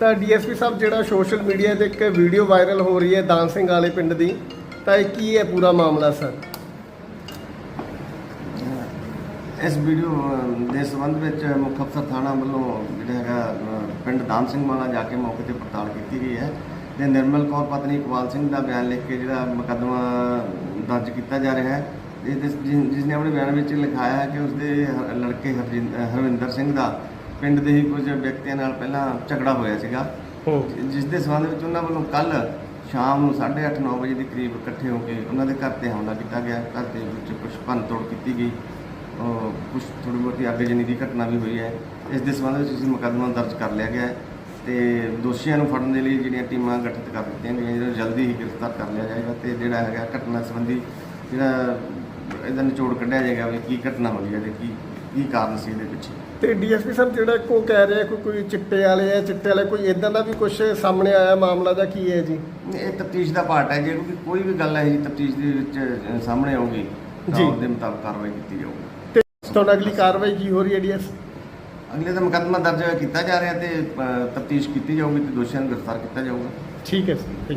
ਤਾਂ ਡੀਐਸਪੀ ਸਾਹਿਬ, ਜਿਹੜਾ social media ਤੇ ਇੱਕ ਵੀਡੀਓ ਵਾਇਰਲ ਹੋ ਰਹੀ ਹੈ ਦਾਨ ਸਿੰਘ ਵਾਲੇ ਪਿੰਡ ਦੀ, ਤਾਂ ਇਹ ਕੀ ਹੈ ਪੂਰਾ ਮਾਮਲਾ ਸਰ? ਇਸ ਵੀਡੀਓ ਦੇ ਸੰਬੰਧ ਵਿੱਚ ਮੁੱਖ ਅਫਸਰ ਥਾਣਾ ਵੱਲੋਂ ਜਿਹੜਾ ਹੈਗਾ ਪਿੰਡ ਦਾਨ ਸਿੰਘ ਵਾਲਾ ਜਾ ਕੇ ਮੌਕੇ ਤੇ ਪੜਤਾਲ ਕੀਤੀ ਗਈ ਹੈ ਤੇ ਨਿਰਮਲ ਕੌਰ, ਪਤਨੀ ਇਕਬਾਲ ਸਿੰਘ ਦਾ ਬਿਆਨ ਲਿਖ ਕੇ ਜਿਹੜਾ ਮੁਕੱਦਮਾ ਦਰਜ ਕੀਤਾ ਜਾ ਰਿਹਾ ਹੈ। ਜਿਸ ਨੇ ਆਪਣੇ ਬਿਆਨ ਵਿੱਚ ਲਿਖਾਇਆ ਹੈ ਕਿ ਉਸਦੇ ਹ- ਲੜਕੇ ਹਰਜਿੰ- ਹਰਵਿੰਦਰ ਸਿੰਘ ਦਾ ਪਿੰਡ ਦੇ ਹੀ ਕੁਝ ਵਿਅਕਤੀਆਂ ਨਾਲ ਪਹਿਲਾਂ ਝਗੜਾ ਹੋਇਆ ਸੀਗਾ। ਜਿਸ ਦੇ ਸੰਬੰਧ ਵਿੱਚ ਉਹਨਾਂ ਵੱਲੋਂ ਕੱਲ ਸ਼ਾਮ ਨੂੰ 8:30 9 ਵਜੇ ਦੇ ਕਰੀਬ ਇਕੱਠੇ ਹੋ ਕੇ ਉਹਨਾਂ ਦੇ ਘਰ ਤੇ ਹਮਲਾ ਕੀਤਾ ਗਿਆ। ਘਰ ਦੇ ਵਿੱਚ ਕੁਝ ਭੰਨਤੋੜ ਕੀਤੀ ਗਈ। ਕੁਝ ਥੋੜੀ ਬਹੁਤੀ ਅੱਗਜਨੀ ਦੀ ਘਟਨਾ ਵੀ ਹੋਈ ਹੈ। ਇਸ ਦੇ ਸੰਬੰਧ ਵਿੱਚ ਅਸੀਂ ਮੁਕੱਦਮਾ ਦਰਜ ਕਰ ਲਿਆ ਗਿਆ ਹੈ ਤੇ ਦੋਸ਼ੀਆਂ ਨੂੰ ਫੜਨ ਦੇ ਲਈ ਜਿਹੜੀਆਂ ਟੀਮਾਂ ਗਠਿਤ ਕਰ ਦਿੱਤੀਆਂ ਗਈਆਂ ਜਿਹਨਾਂ ਨੂੰ ਜਲਦੀ ਹੀ ਗ੍ਰਿਫਤਾਰ ਕਰ ਲਿਆ ਜਾਏਗਾ ਤੇ ਜਿਹੜਾ ਹੈਗਾ ਘਟਨਾ ਸੰਬੰਧੀ ਜਿਹੜਾ ਇਹਦਾ ਨਿਚੋੜ ਕੱਢਿਆ ਜਾਏਗਾ ਵੀ ਕੀ ਘਟਨਾ ਹੋਈ ਹੈ ਤੇ ਕੀ ਕੀ ਕਾਰਨ ਸੀ ਇਹਦੇ ਪਿੱਛੇ? ਤੇ ਡੀਐਸਪੀ ਸਾਹਿਬ ਜਿਹੜਾ ਕੋ ਕਹਿ ਰਿਹਾ ਕੋਈ ਕੋਈ ਚਿੱਟੇ ਵਾਲੇ ਆ ਚਿੱਟੇ ਵਾਲੇ ਕੋਈ ਇਦਾਂ ਦਾ ਵੀ ਕੁਝ ਸਾਹਮਣੇ ਆਇਆ ਮਾਮਲਾ ਦਾ ਕੀ ਹੈ ਜੀ? ਇਹ ਤਫਤੀਸ਼ ਦਾ ਪਾਰਟ ਹੈ ਜੇ ਕੋਈ ਕੋਈ ਵੀ ਗੱਲ ਹੈ ਜੀ ਤਫਤੀਸ਼ ਦੇ ਵਿੱਚ ਸਾਹਮਣੇ ਆਊਗੀ ਜੀ। ਤਾਂ ਉਹਦੇ ਮੁਤਾਬਕ ਕਾਰਵਾਈ ਕੀਤੀ ਜਾਊਗੀ। ਤੇ ਤੋਂ ਅਗਲੀ ਕਾਰਵਾਈ ਕੀ ਹੋ ਰਹੀ ਹੈ ਡੀਐਸ? ਅਗਲੇ ਦਾ ਮੁਕੱਦਮਾ ਦਰਜ ਕੀਤਾ ਜਾ ਰਿਹਾ ਤੇ ਤਫਤੀਸ਼ ਕੀਤੀ ਜਾਊਗੀ ਤੇ ਦੋਸ਼ੀਆਂ ਨੂੰ ਗ੍ਰਿਫਤਾਰ ਕੀਤਾ ਜਾਊਗਾ। ਠੀਕ ਹੈ ਸਰ